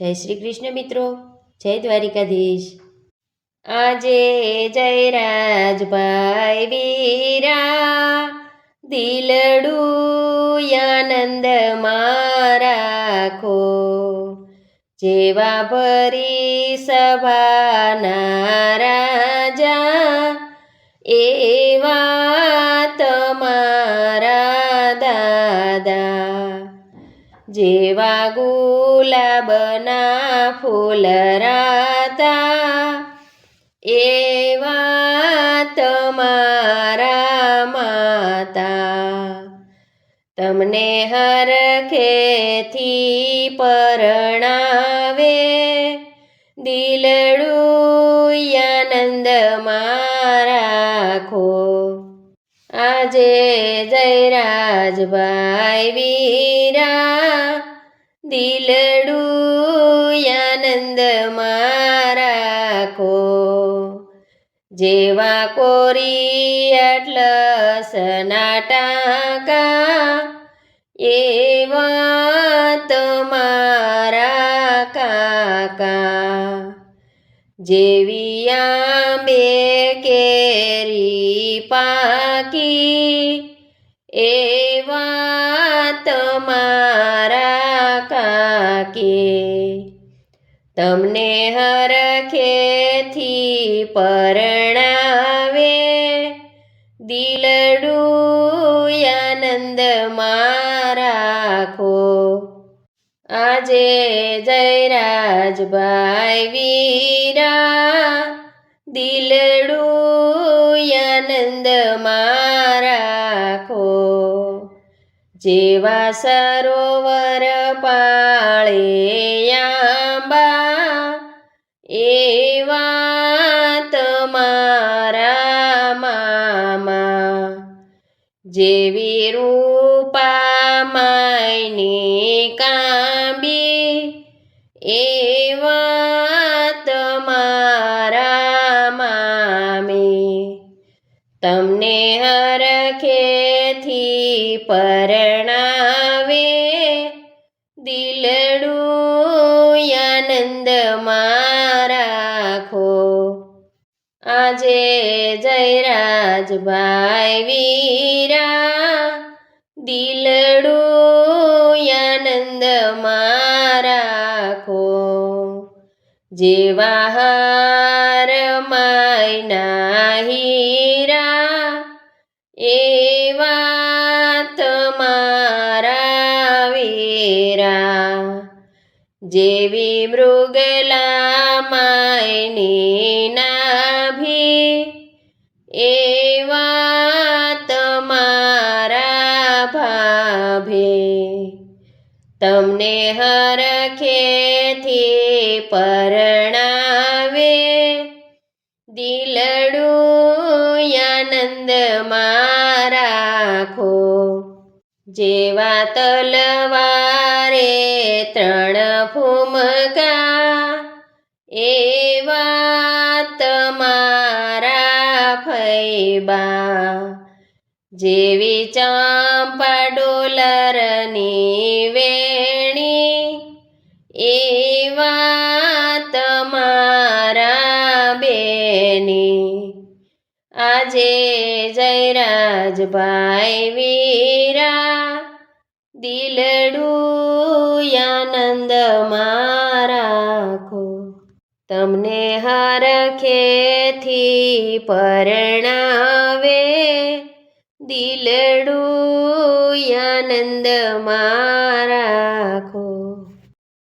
જય શ્રી કૃષ્ણ મિત્રો. જય દ્વારિકાધીશ. આજે જય રાજભાઈ વીરા. દિલડું આનંદ મારાખો જેવા ભરી સભાના રાજા, એવા તમારા દાદા. જેવા ગુલાબના ફૂલ રાતા. એવા તમારા માતા. તમને હરખેથી પરણાવે. દિલડું આનંદ રાખો આજે જય રાજભાઈ વીરા. દિલડું આનંદ મારાખો જેવા કોરી અટલસના સનાટાકા એવા તમારા કાકા જેવી આંબે કેરી પાકી એવા કાકી તમને હરખેથી પરણાવે. દિલડું આનંદ રાખો આજે જય રાજભાઈ વીરા. દિલડું આનંદ રાખો જેવા સરોવર પાળે આંબા એવા તમારા મામા. જેવી રૂપા માયની કાંબી એવા તમારા મામી. તમને હરખેથી પરણાવે. દિલડું આનંદ રાખો આજે જય રાજભાઈ વીરા. દિલડું આનંદ રાખો જેવા હાર માયના હીરા. તમારા વીરા. જેવી મૃગલા માયની નાભી એવા તમારા ભાભે. તમને હરખેથી પરણાવે, દિલડું આનંદ રાખો. જેવા તલવારે ત્રણ ફૂમકા એવા તમારા ફૈબા. જેવી ચાંપા ડોલરની વેણી આજે જય રાજભાઈ વીરા. દિલડું આનંદ મારાખો. તમને હરખેથી પરણાવે. દિલડું આનંદ રાખો